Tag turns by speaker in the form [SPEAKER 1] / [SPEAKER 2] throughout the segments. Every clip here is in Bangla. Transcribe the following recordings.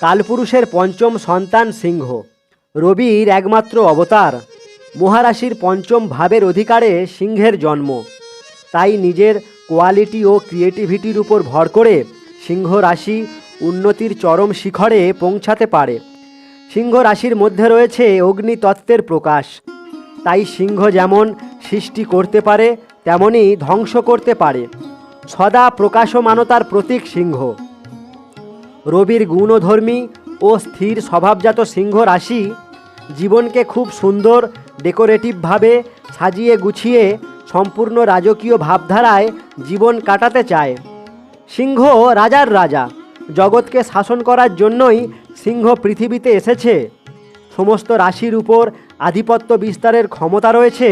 [SPEAKER 1] কালপুরুষের পঞ্চম সন্তান সিংহ। রবির একমাত্র অবতার। মহারাশির পঞ্চম ভাবের অধিকারে সিংহের জন্ম। তাই নিজের কোয়ালিটি ও ক্রিয়েটিভিটির উপর ভর করে সিংহ রাশি উন্নতির চরম শিখরে পৌঁছাতে পারে। সিংহ রাশির মধ্যে রয়েছে অগ্নিতত্ত্বের প্রকাশ। তাই সিংহ যেমন সৃষ্টি করতে পারে তেমনই ধ্বংস করতে পারে। সদা প্রকাশমানতার প্রতীক সিংহ। রবির গুণধর্মী ও স্থির স্বভাবজাত সিংহ রাশি জীবনকে খুব সুন্দর ডেকোরেটিভভাবে সাজিয়ে গুছিয়ে সম্পূর্ণ রাজকীয় ভাবধারায় জীবন কাটাতে চায়। সিংহ রাজার রাজা। জগৎকে শাসন করার জন্যই সিংহ পৃথিবীতে এসেছে। সমস্ত রাশির উপর আধিপত্য বিস্তারের ক্ষমতা রয়েছে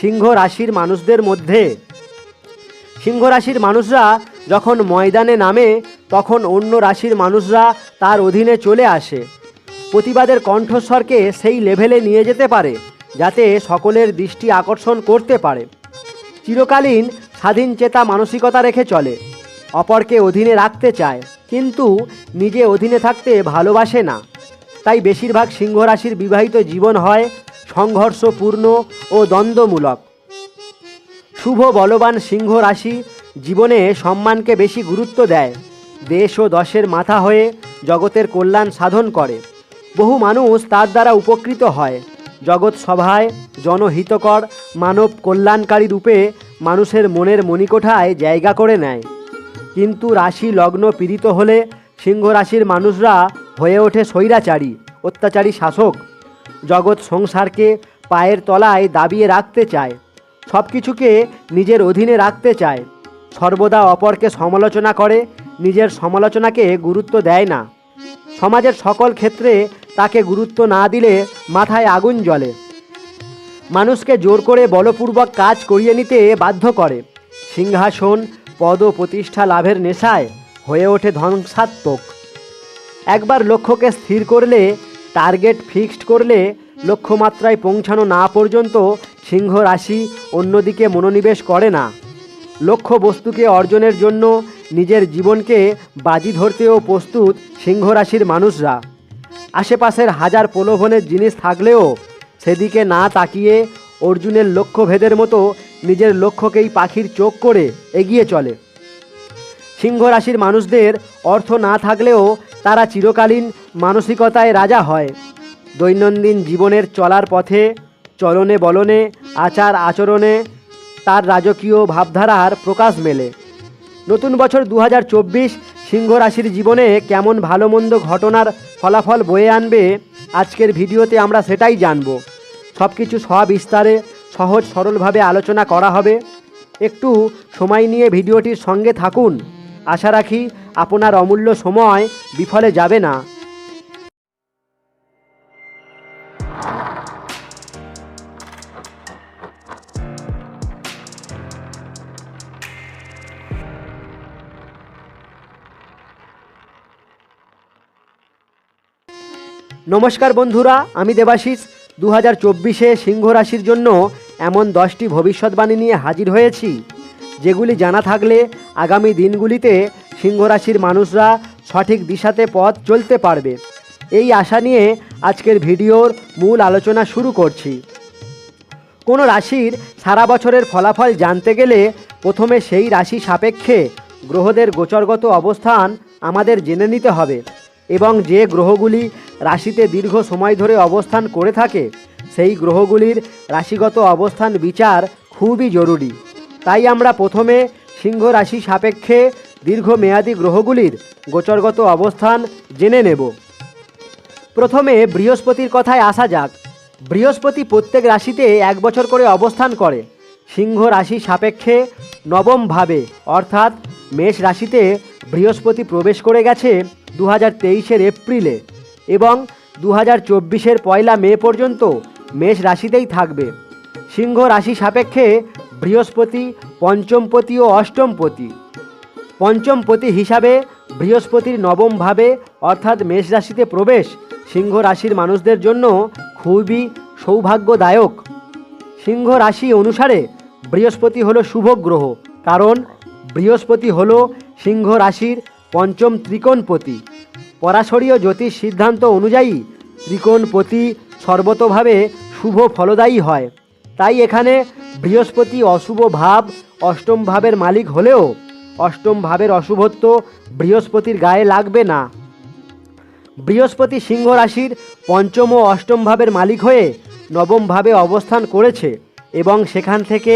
[SPEAKER 1] সিংহ রাশির মানুষদের মধ্যে। সিংহ রাশির মানুষরা যখন ময়দানে নামে, তখন অন্য রাশির মানুষরা তার অধীনে চলে আসে। প্রতিবাদের কণ্ঠস্বরকে সেই লেভেলে নিয়ে যেতে পারে, যাতে সকলের দৃষ্টি আকর্ষণ করতে পারে। চিরকালীন স্বাধীন চেতা মানসিকতা রেখে চলে, অপরকে অধীনে রাখতে চায়, কিন্তু নিজে অধীনে থাকতে ভালোবাসে না। তাই বেশিরভাগ সিংহ রাশির বিবাহিত জীবন হয় সংঘর্ষপূর্ণ ও দ্বন্দ্বমূলক। শুভ বলবান সিংহ রাশি জীবনে সম্মানকে বেশি গুরুত্ব দেয়। দেশ ও দশের মাথা হয়ে জগতের কল্যাণ সাধন করে। বহু মানুষ তার দ্বারা উপকৃত হয়। জগৎ সভায় জনহিতকর, মানব কল্যাণকারী রূপে মানুষের মনের মণিকোঠায় জায়গা করে নেয়। কিন্তু রাশি লগ্ন পীড়িত হলে সিংহ রাশির মানুষরা হয়ে ওঠে স্বৈরাচারী, অত্যাচারী শাসক। জগৎ সংসারকে পায়ের তলায় দাবিয়ে রাখতে চায়। সব কিছুকে নিজের অধীনে রাখতে চায়। সর্বদা অপরকে সমালোচনা করে, নিজের সমালোচনাকে গুরুত্ব দেয় না। সমাজের সকল ক্ষেত্রে তাকে গুরুত্ব না দিলে মাথায় আগুন জ্বলে। মানুষকে জোর করে বলপূর্বক কাজ করিয়ে নিতে বাধ্য করে। সিংহাসন, পদ প্রতিষ্ঠা লাভের নেশায় হয়ে ওঠে ধ্বংসাত্মক। একবার লক্ষ্যকে স্থির করলে, টার্গেট ফিক্সড করলে লক্ষ্যমাত্রায় পৌঁছানো না পর্যন্ত সিংহ রাশি অন্যদিকে মনোনিবেশ করে না। লক্ষ্য বস্তুকে অর্জনের জন্য নিজের জীবনকে বাজি ধরতেও প্রস্তুত সিংহ রাশির মানুষরা। আশেপাশের হাজার প্রলোভনের জিনিস থাকলেও সেদিকে না তাকিয়ে অর্জুনের লক্ষ্যভেদের মতো নিজের লক্ষ্যকেই পাখির চোখ করে এগিয়ে চলে। সিংহ রাশির মানুষদের অর্থ না থাকলেও তারা চিরকালীন মানসিকতায় রাজা হয়। দৈনন্দিন জীবনের চলার পথে চলনে বলনে আচার আচরণে তার রাজকীয় ভাবধারার প্রকাশ মেলে। নতুন বছর দু হাজার চব্বিশ সিংহ রাশির জীবনে কেমন ভালো মন্দ ঘটনার ফলাফল বয়ে আনবে, আজকের ভিডিওতে আমরা সেটাই জানব। সব কিছু সবিস্তারে, সহজ সরলভাবে আলোচনা করা হবে। একটু সময় নিয়ে ভিডিওটির সঙ্গে থাকুন। আশা রাখি আপনার অমূল্য সময় বিফলে যাবে না। নমস্কার বন্ধুরা, আমি দেবাশিস। দু হাজার চব্বিশে সিংহ রাশির জন্য এমন দশটি ভবিষ্যৎবাণী নিয়ে হাজির হয়েছি, যেগুলি জানা থাকলে আগামী দিনগুলিতে সিংহ রাশির মানুষরা সঠিক দিশাতে পথ চলতে পারবে। এই আশা নিয়ে আজকের ভিডিওর মূল আলোচনা শুরু করছি। কোনো রাশির সারা বছরের ফলাফল জানতে গেলে প্রথমে সেই রাশি সাপেক্ষে গ্রহদের গোচরগত অবস্থান আমাদের জেনে নিতে হবে এবং যে গ্রহগুলি রাশিতে দীর্ঘ সময় ধরে অবস্থান করে থাকে। সেই গ্রহগুলির রাশিগত অবস্থান বিচার খুবই জরুরি। তাই আমরা প্রথমে সিংহ রাশি সাপেক্ষে দীর্ঘমেয়াদী গ্রহগুলির গোচরগত অবস্থান জেনে নেব। প্রথমে বৃহস্পতির কথায় আসা যাক। বৃহস্পতি প্রত্যেক রাশিতে এক বছর করে অবস্থান করে। সিংহ রাশি সাপেক্ষে নবম ভাবে, অর্থাৎ মেষ রাশিতে বৃহস্পতি প্রবেশ করে গেছে দু হাজার এপ্রিলে। এবং দু হাজার চব্বিশের পয়লা মে পর্যন্ত মেষ রাশিতেই থাকবে। সিংহ রাশি সাপেক্ষে বৃহস্পতি, পঞ্চমপতি ও অষ্টমপতি। পঞ্চমপতি হিসাবে বৃহস্পতির নবম ভাবে অর্থাৎ মেষ রাশিতে প্রবেশ সিংহ রাশির মানুষদের জন্য খুবই সৌভাগ্যদায়ক। সিংহ রাশি অনুসারে বৃহস্পতি হলো শুভ গ্রহ, কারণ বৃহস্পতি হলো সিংহ রাশির পঞ্চম ত্রিকোণপতি। পরাশরীয় জ্যোতিষ সিদ্ধান্ত অনুযায়ী ত্রিকোণপতি সর্বতভাবে শুভ ফলদায়ী হয়। তাই এখানে বৃহস্পতি অশুভ ভাব, অষ্টম ভাবের মালিক হলেও অষ্টম ভাবের অশুভত্ব বৃহস্পতির গায়ে লাগবে না। বৃহস্পতি সিংহ রাশির পঞ্চম ও অষ্টম ভাবের মালিক হয়ে নবম ভাবে অবস্থান করেছে এবং সেখান থেকে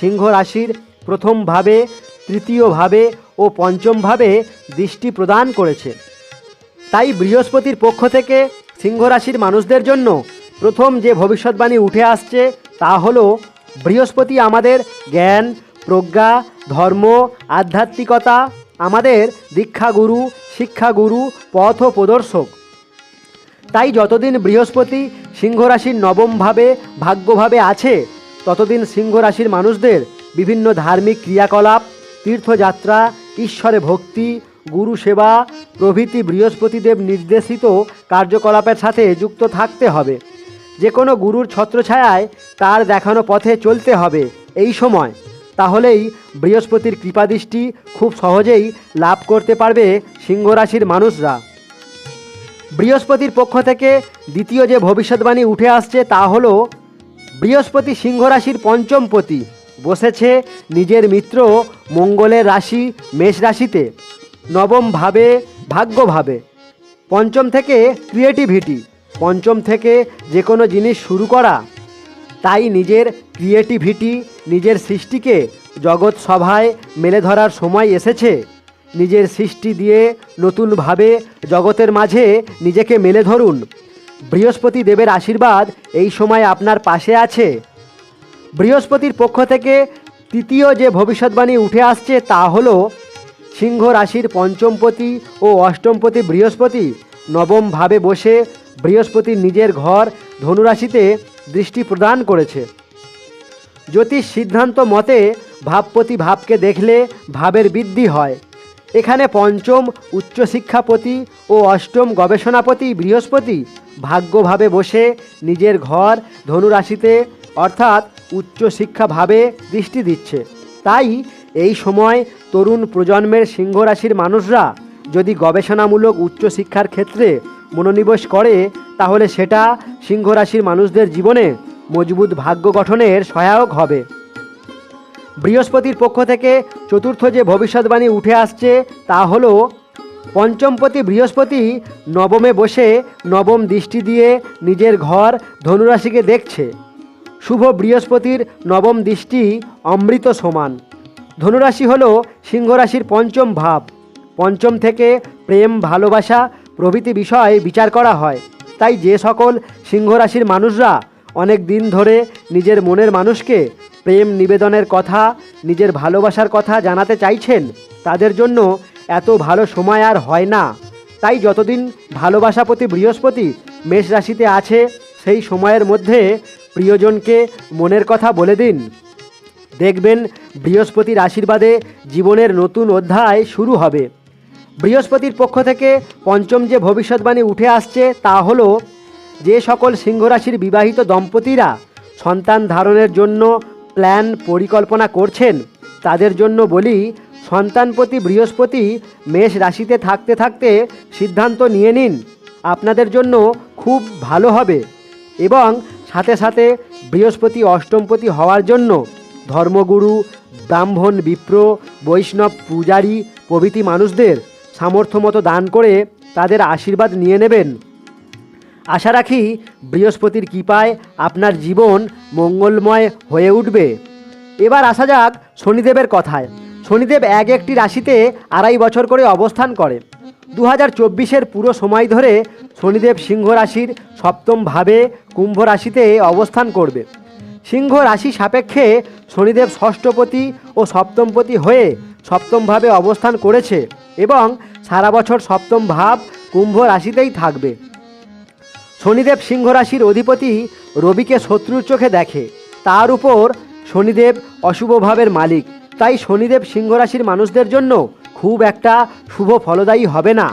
[SPEAKER 1] সিংহ রাশির প্রথম ভাবে, তৃতীয় ভাবে ও পঞ্চম ভাবে দৃষ্টি প্রদান করেছে। তাই বৃহস্পতির পক্ষ থেকে সিংহ রাশির মানুষদের জন্য প্রথম যে ভবিষ্যৎবাণী উঠে আসছে তা হলো, বৃহস্পতি আমাদের জ্ঞান, প্রজ্ঞা, ধর্ম, আধ্যাত্মিকতা, আমাদের দীক্ষাগুরু, শিক্ষাগুরু, পথ প্রদর্শক। তাই যতদিন বৃহস্পতি সিংহ রাশির নবমভাবে ভাগ্যভাবে আছে, ততদিন সিংহ রাশির মানুষদের বিভিন্ন ধার্মিক ক্রিয়াকলাপ, তীর্থযাত্রা, ঈশ্বরে ভক্তি গুরু সেবা প্রভৃতি বৃহস্পতিদেব নির্দেশিত কার্যকলাপের সাথে যুক্ত থাকতে হবে। যে কোনো গুরুর ছত্রছায়ায় তার দেখানো পথে চলতে হবে এই সময়। তাহলেই বৃহস্পতির কৃপাদৃষ্টি খুব সহজেই লাভ করতে পারবে সিংহ রাশির মানুষরা। বৃহস্পতির পক্ষ থেকে দ্বিতীয় যে ভবিষ্যৎবাণী উঠে আসছে তা হল, বৃহস্পতি সিংহ রাশির পঞ্চমপতি বসেছে নিজের মিত্র মঙ্গলের রাশি, মেষ রাশিতে। নবম ভাবে ভাগ্যভাবে। পঞ্চম থেকে ক্রিয়েটিভিটি পঞ্চম থেকে যে কোনো জিনিস শুরু করা। তাই নিজের ক্রিয়েটিভিটি নিজের সৃষ্টিকে জগৎ সভায় মেলে ধরার সময় এসেছে। নিজের সৃষ্টি দিয়ে নতুনভাবে জগতের মাঝে নিজেকে মেলে ধরুন। বৃহস্পতি দেবের আশীর্বাদ এই সময় আপনার পাশে আছে। বৃহস্পতির পক্ষ থেকে তৃতীয় যে ভবিষ্যৎবাণী উঠে আসছে তা হলো সিংহ রাশির পঞ্চমপতি ও অষ্টমপতি বৃহস্পতি। নবম ভাবে বসে বৃহস্পতির নিজের ঘর ধনুরাশিতে দৃষ্টি প্রদান করেছে। জ্যোতিষ সিদ্ধান্ত মতে ভাবপতি ভাবকে দেখলে ভাবের বৃদ্ধি হয়। এখানে পঞ্চম উচ্চশিক্ষাপতি ও অষ্টম গবেষণাপতি বৃহস্পতি ভাগ্যভাবে বসে নিজের ঘর ধনুরাশিতে অর্থাৎ উচ্চশিক্ষাভাবে দৃষ্টি দিচ্ছে। তাই এই সময় তরুণ প্রজন্মের সিংহ রাশির মানুষরা যদি গবেষণামূলক উচ্চশিক্ষার ক্ষেত্রে মনোনিবেশ করে, তাহলে সেটা সিংহ রাশির মানুষদের জীবনে মজবুত ভাগ্য গঠনের সহায়ক হবে। বৃহস্পতির পক্ষ থেকে চতুর্থ যে ভবিষ্যৎবাণী উঠে আসছে, তা হলো পঞ্চমপতি বৃহস্পতি নবমে বসে নবম দৃষ্টি দিয়ে নিজের ঘর ধনুরাশিকে দেখছে। শুভ বৃহস্পতির নবম দৃষ্টি অমৃত সমান। ধনুরাশি হল সিংহ রাশির পঞ্চম ভাব। পঞ্চম থেকে প্রেম, ভালোবাসা প্রভৃতি বিষয় বিচার করা হয়। তাই যে সকল সিংহ রাশির মানুষরা অনেক দিন ধরে নিজের মনের মানুষকে প্রেম নিবেদনের কথা, নিজের ভালোবাসার কথা জানাতে চাইছেন, তাদের জন্য এত ভালো সময় আর হয় না। তাই যতদিন ভালোবাসা প্রতি বৃহস্পতি মেষ রাশিতে আছে, সেই সময়ের মধ্যে প্রিয়জনকে মনের কথা বলে দিন। দেখবেন বৃহস্পতির আশীর্বাদে জীবনের নতুন অধ্যায় শুরু হবে। বৃহস্পতির পক্ষ থেকে পঞ্চম যে ভবিষ্যৎবাণী উঠে আসছে তা হলো যে সকল সিংহ রাশির বিবাহিত দম্পতিরা সন্তান ধারণের জন্য প্ল্যান পরিকল্পনা করছেন, তাদের জন্য বলি সন্তানপতি বৃহস্পতি মেষ রাশিতে থাকতে থাকতে সিদ্ধান্ত নিয়ে নিন, আপনাদের জন্য খুব ভালো হবে এবং সাথে সাথে বৃহস্পতি অষ্টমপতি হওয়ার জন্য ধর্মগুরু, ব্রাহ্মণ, বিপ্র, বৈষ্ণব, পূজারী প্রভৃতি মানুষদের সামর্থ্য মতো দান করে তাদের আশীর্বাদ নিয়ে নেবেন। আশা রাখি বৃহস্পতির কৃপায় আপনার জীবন মঙ্গলময় হয়ে উঠবে। এবার আসা যাক শনিদেবের কথায়। শনিদেব এক একটি রাশিতে আড়াই বছর করে অবস্থান করে। দু হাজার চব্বিশের পুরো সময় ধরে শনিদেব সিংহ রাশির সপ্তম ভাবে কুম্ভ রাশিতে অবস্থান করবে। সিংহ রাশি সাপেক্ষে শনিদেব ষষ্ঠপতি ও সপ্তমপতি হয়ে সপ্তমভাবে অবস্থান করেছে এবং সারা বছর সপ্তম ভাব কুম্ভ রাশিতেই থাকবে। শনিদেব সিংহ রাশির অধিপতি রবিকে শত্রুর চোখে দেখে। তার উপর শনিদেব অশুভ ভাবের মালিক। তাই শনিদেব সিংহ রাশির মানুষদের জন্য খুব একটা শুভ ফলদায়ী হবে না।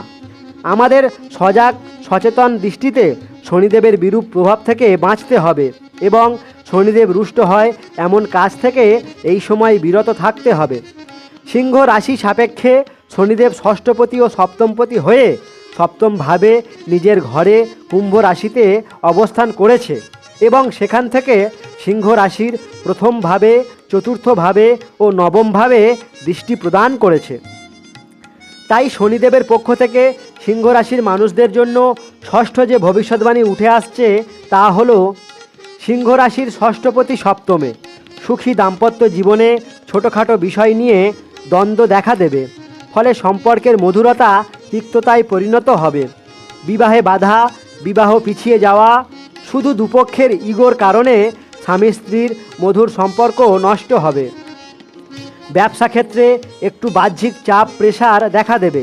[SPEAKER 1] আমাদের সজাগ, সচেতন দৃষ্টিতে শনিদেবের বিরূপ প্রভাব থেকে বাঁচতে হবে এবং শনিদেব রুষ্ট হয়, এমন কাজ থেকে এই সময় বিরত থাকতে হবে। সিংহ রাশি সাপেক্ষে শনিদেব ষষ্ঠপতি ও সপ্তমপতি হয়ে সপ্তমভাবে নিজের ঘরে কুম্ভ রাশিতে অবস্থান করেছে এবং সেখান থেকে সিংহ রাশির প্রথমভাবে চতুর্থভাবে ও নবমভাবে দৃষ্টি প্রদান করেছে। তাই শনিদেবের পক্ষ থেকে সিংহ রাশির মানুষদের জন্য ষষ্ঠ যে ভবিষ্যৎবাণী উঠে আসছে তা হলো সিংহ রাশির ষষ্ঠপতি সপ্তমে। সুখী দাম্পত্য জীবনে ছোটোখাটো বিষয় নিয়ে দ্বন্দ্ব দেখা দেবে। ফলে সম্পর্কের মধুরতা তিক্ততায় পরিণত হবে। বিবাহে বাধা, বিবাহ পিছিয়ে যাওয়া, শুধু দুপক্ষের ইগোর কারণে স্বামী স্ত্রীর মধুর সম্পর্ক নষ্ট হবে। ব্যবসা ক্ষেত্রে একটু বাহ্যিক চাপ প্রেসার দেখা দেবে।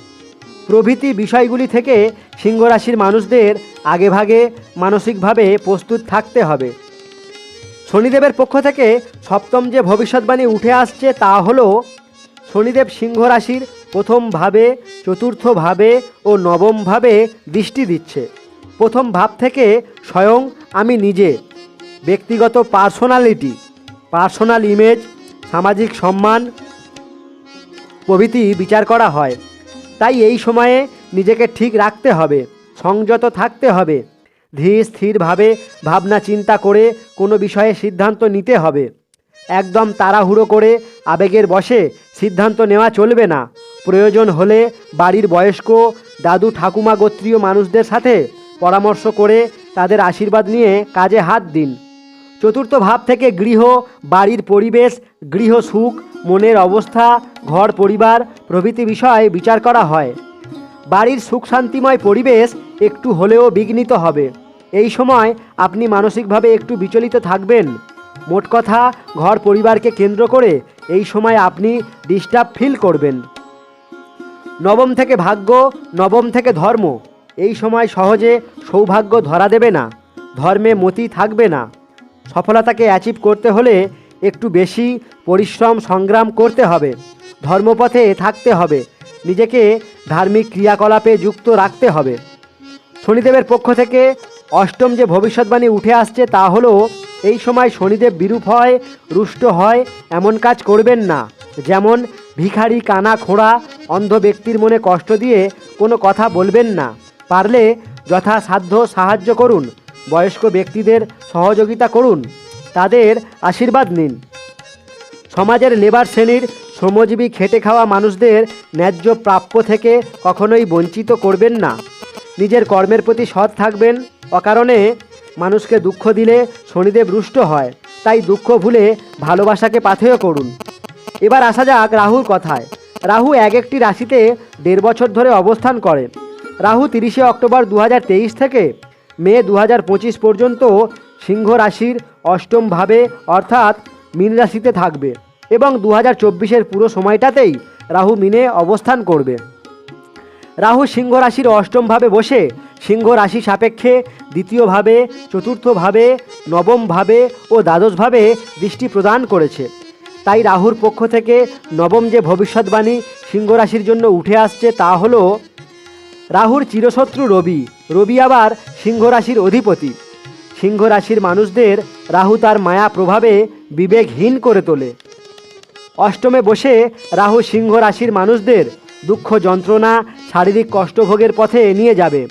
[SPEAKER 1] প্রভৃতি বিষয়গুলি থেকে সিংহ রাশির মানুষদের আগেভাগে মানসিকভাবে প্রস্তুত থাকতে হবে। শনিদেবের পক্ষ থেকে সপ্তম যে ভবিষ্যৎবাণী উঠে আসছে তা হলো, শনিদেব সিংহ রাশির প্রথম ভাবে, চতুর্থ ভাবে ও নবম ভাবে দৃষ্টি দিচ্ছে। প্রথম ভাব থেকে স্বয়ং আমি নিজে, ব্যক্তিগত পার্সোনালিটি, পার্সোনাল ইমেজ, সামাজিক সম্মান, প্রভৃতি বিচার করা হয়। তাই এই সময়ে নিজেকে ঠিক রাখতে হবে, সংযত থাকতে হবে। ধীর স্থিরভাবে ভাবনা চিন্তা করে কোনো বিষয়ে সিদ্ধান্ত নিতে হবে। একদম তাড়াহুড়ো করে আবেগের বশে সিদ্ধান্ত নেওয়া চলবে না। প্রয়োজন হলে বাড়ির বয়স্ক, দাদু ঠাকুমা গোত্রীয় মানুষদের সাথে পরামর্শ করে তাদের আশীর্বাদ নিয়ে কাজে হাত দিন। চতুর্থ ভাব থেকে গৃহ, বাড়ির পরিবেশ, গৃহ সুখ, মনের অবস্থা, ঘর পরিবার প্রভৃতি বিষয় বিচার করা হয়। বাড়ির সুখ শান্তিময় পরিবেশ একটু হলেও বিঘ্নিত হবে। এই সময় আপনি মানসিকভাবে একটু বিচলিত থাকবেন। মোট কথা, ঘর পরিবারকে কেন্দ্র করে এই সময় আপনি ডিস্টার্ব ফিল করবেন। নবম থেকে ভাগ্য, নবম থেকে ধর্ম। এই সময় সহজে সৌভাগ্য ধরা দেবে না। ধর্মে মতি থাকবে না। সফলতাকে অ্যাচিভ করতে হলে একটু বেশি পরিশ্রম, সংগ্রাম করতে হবে। ধর্মপথে থাকতে হবে। নিজেকে ধার্মিক ক্রিয়াকলাপে যুক্ত রাখতে হবে। শনিদেবের পক্ষ থেকে অষ্টম যে ভবিষ্যৎবাণী উঠে আসছে তা হলো, এই সময় শনিদেব বিরূপ হয়, রুষ্ট হয়, এমন কাজ করবেন না। যেমন ভিখারি, কানা, খোঁড়া, অন্ধ ব্যক্তির মনে কষ্ট দিয়ে কোনো কথা বলবেন না। পারলে যথাসাধ্য সাহায্য করুন, বয়স্ক ব্যক্তিদের সহযোগিতা করুন, তাদের আশীর্বাদ নিন। সমাজের লেবার শ্রেণির শ্রমজীবী খেটে খাওয়া মানুষদের ন্যায্য প্রাপ্য থেকে কখনোই বঞ্চিত করবেন না। নিজের কর্মের প্রতি সৎ থাকবেন। অকারণে মানুষকে দুঃখ দিলে শনিদেব রুষ্ট হয়। তাই দুঃখ ভুলে ভালোবাসাকে পাথেয় করুন। এবার আসা যাক রাহুর কথায়। রাহু এক একটি রাশিতে দেড় বছর ধরে অবস্থান করে। রাহু তিরিশে অক্টোবর দু হাজার তেইশ থেকে মে দু হাজার পঁচিশ পর্যন্ত সিংহ রাশির অষ্টম ভাবে অর্থাৎ মীন রাশিতে থাকবে এবং দু হাজার পুরো সময়টাতেই রাহু মিনে অবস্থান করবে। রাহু সিংহ রাশির অষ্টমভাবে বসে। সিংহ রাশি সাপেক্ষে দ্বিতীয়ভাবে চতুর্থভাবে নবমভাবে ও দ্বাদশভাবে দৃষ্টি প্রদান করেছে। তাই রাহুর পক্ষ থেকে নবম যে ভবিষ্যৎবাণী সিংহ রাশির জন্য উঠে আসছে তা হল, রাহুর চিরশত্রু রবি। রবি আবার সিংহ রাশির অধিপতি। সিংহ রাশির মানুষদের রাহু তার মায়া প্রভাবে বিবেকহীন করে তোলে। অষ্টমে বসে রাহু সিংহ রাশির মানুষদের দুঃখ যন্ত্রণা, শারীরিক কষ্টভোগের পথে নিয়ে যাবে।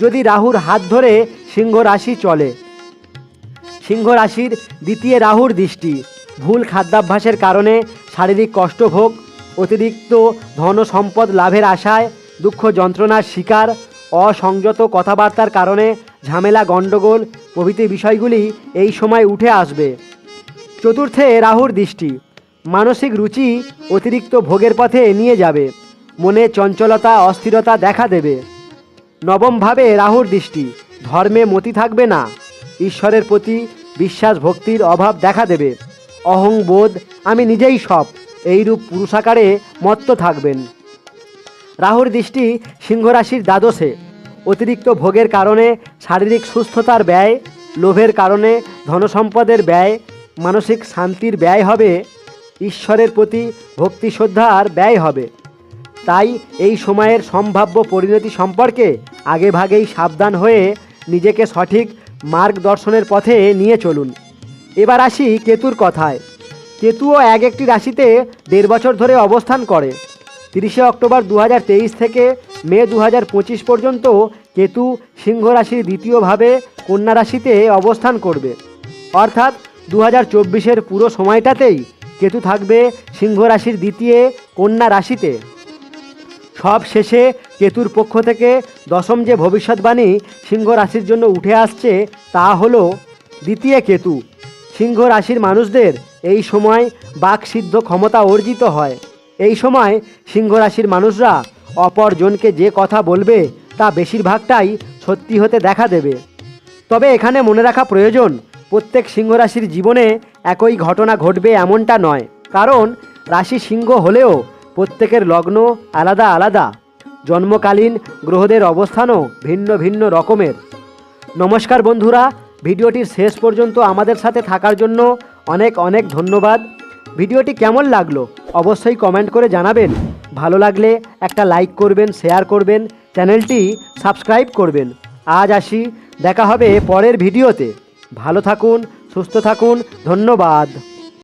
[SPEAKER 1] যদি রাহুর হাত ধরে সিংহ রাশি চলে। সিংহ রাশির দ্বিতীয় রাহুর দৃষ্টি। ভুল খাদ্যাভ্যাসের কারণে শারীরিক কষ্টভোগ, অতিরিক্ত ধন সম্পদ লাভের আশায় দুঃখ যন্ত্রণার শিকার, অসংযত কথাবার্তার কারণে ঝামেলা, গণ্ডগোল প্রভৃতি বিষয়গুলি এই সময় উঠে আসবে। চতুর্থে রাহুর দৃষ্টি। মানসিক রুচি অতিরিক্ত ভোগের পথে নিয়ে যাবে। মনে চঞ্চলতা, অস্থিরতা দেখা দেবে। নবমভাবে রাহুর দৃষ্টি, ধর্মে মতি থাকবে না। ঈশ্বরের প্রতি বিশ্বাস, ভক্তির অভাব দেখা দেবে। অহংবোধ আমি নিজেই সব, এইরূপ পুরুষাকারে মত্ত থাকবেন। রাহুর দৃষ্টি সিংহরাশির দ্বাদশে, অতিরিক্ত ভোগের কারণে শারীরিক সুস্থতার ব্যয়, লোভের কারণে ধনসম্পদের ব্যয়, মানসিক শান্তির ব্যয় হবে, ঈশ্বরের প্রতি ভক্তি শ্রদ্ধার ব্যয় হবে। তাই এই সময়ের সম্ভাব্য পরিণতি সম্পর্কে আগেভাগেই সাবধান হয়ে নিজেকে সঠিক মার্গদর্শনের পথে নিয়ে চলুন। এবার আসি কেতুর কথায়। কেতুও এক একটি রাশিতে দেড় বছর ধরে অবস্থান করে। তিরিশে অক্টোবর দু হাজার তেইশ থেকে মে দু হাজার পঁচিশ পর্যন্ত কেতু সিংহ রাশির দ্বিতীয়ভাবে কন্যা রাশিতে অবস্থান করবে। অর্থাৎ দু হাজার পুরো সময়টাতেই কেতু থাকবে সিংহ রাশির দ্বিতীয় কন্যা রাশিতে। সব শেষে কেতুর পক্ষ থেকে দশম যে ভবিষ্যৎবাণী সিংহ রাশির জন্য উঠে আসছে, তা হলো দ্বিতীয় কেতু। সিংহ রাশির মানুষদের এই সময় বাকসিদ্ধ ক্ষমতা অর্জিত হয়। এই সময় সিংহ রাশির মানুষরা অপরজনকে যে কথা বলবে, তা বেশিরভাগটাই সত্যি হতে দেখা দেবে। তবে এখানে মনে রাখা প্রয়োজন, প্রত্যেক সিংহ রাশির জীবনে একই ঘটনা ঘটবে এমনটা নয়। কারণ রাশি সিংহ হলেও প্রত্যেকের লগ্ন আলাদা আলাদা। জন্মকালীন গ্রহদের অবস্থানও ভিন্ন ভিন্ন রকমের। নমস্কার বন্ধুরা, ভিডিওটির শেষ পর্যন্ত আমাদের সাথে থাকার জন্য অনেক অনেক ধন্যবাদ। ভিডিওটি কেমন লাগল অবশ্যই কমেন্ট করে জানাবেন। ভালো লাগলে একটা লাইক করবেন, শেয়ার করবেন, চ্যানেলটি সাবস্ক্রাইব করবেন। আজ আসি, দেখা হবে পরের ভিডিওতে। ভালো থাকুন, সুস্থ থাকুন, ধন্যবাদ।